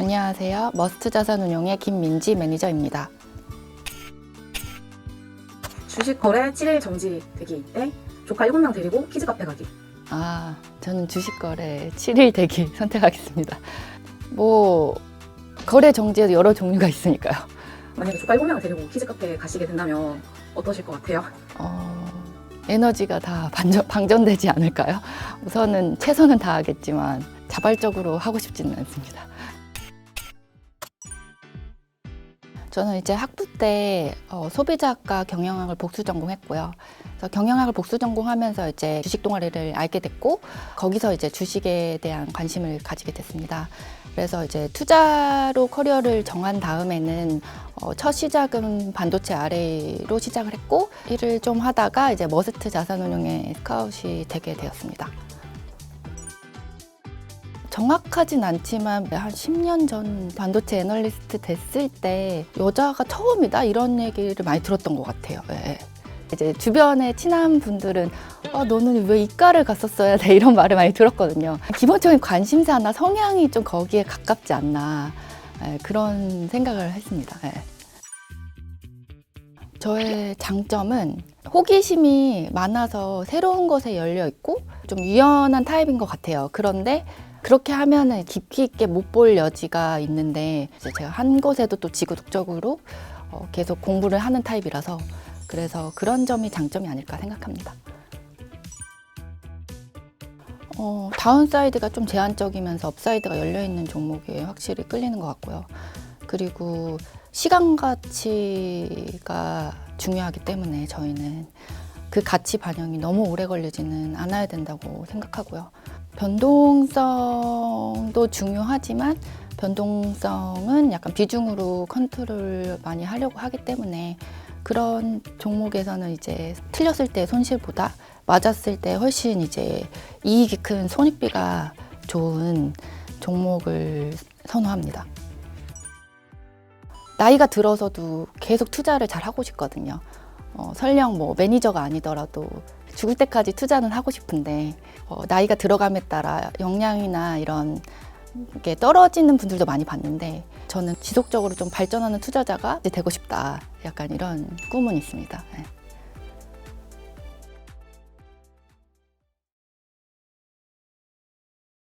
안녕하세요. 머스트 자산운용의 김민지 매니저입니다. 주식 거래 7일 정지 되기 때 조카 7명 데리고 키즈 카페 가기. 아, 저는 주식 거래 7일 대기 선택하겠습니다. 뭐 거래 정지에도 여러 종류가 있으니까요. 만약에 조카 7명 데리고 키즈 카페 가시게 된다면 어떠실 것 같아요? 어, 에너지가 다 반전, 방전되지 않을까요? 우선은 최선은 다하겠지만 자발적으로 하고 싶지는 않습니다. 저는 이제 학부 때 어, 소비자학과 경영학을 복수 전공했고요. 그래서 경영학을 복수 전공하면서 이제 주식 동아리를 알게 됐고 거기서 이제 주식에 대한 관심을 가지게 됐습니다. 그래서 이제 투자로 커리어를 정한 다음에는 어, 첫 시작은 반도체 RA로 시작을 했고 일을 좀 하다가 이제 머스트 자산운용의 스카웃이 되게 되었습니다. 정확하진 않지만 한 10년 전 반도체 애널리스트 됐을 때 여자가 처음이다 이런 얘기를 많이 들었던 것 같아요. 예. 이제 주변에 친한 분들은 아, 너는 왜 이과를 갔었어야 돼 이런 말을 많이 들었거든요. 기본적인 관심사나 성향이 좀 거기에 가깝지 않나 예, 그런 생각을 했습니다. 예. 저의 장점은 호기심이 많아서 새로운 것에 열려 있고 좀 유연한 타입인 것 같아요. 그런데 그렇게 하면은 깊이 있게 못 볼 여지가 있는데 이제 제가 한 곳에도 또 지구독적으로 어, 계속 공부를 하는 타입이라서 그래서 그런 점이 장점이 아닐까 생각합니다. 어, 다운사이드가 좀 제한적이면서 업사이드가 열려 있는 종목에 확실히 끌리는 것 같고요. 그리고 시간 가치가 중요하기 때문에 저희는 그 가치 반영이 너무 오래 걸리지는 않아야 된다고 생각하고요. 변동성도 중요하지만 변동성은 약간 비중으로 컨트롤 많이 하려고 하기 때문에 그런 종목에서는 이제 틀렸을 때 손실보다 맞았을 때 훨씬 이제 이익이 큰 손익비가 좋은 종목을 선호합니다. 나이가 들어서도 계속 투자를 잘 하고 싶거든요. 어, 설령 뭐 매니저가 아니더라도 죽을 때까지 투자는 하고 싶은데 어, 나이가 들어감에 따라 역량이나 이런 게 떨어지는 분들도 많이 봤는데 저는 지속적으로 좀 발전하는 투자자가 되고 싶다. 약간 이런 꿈은 있습니다. 네.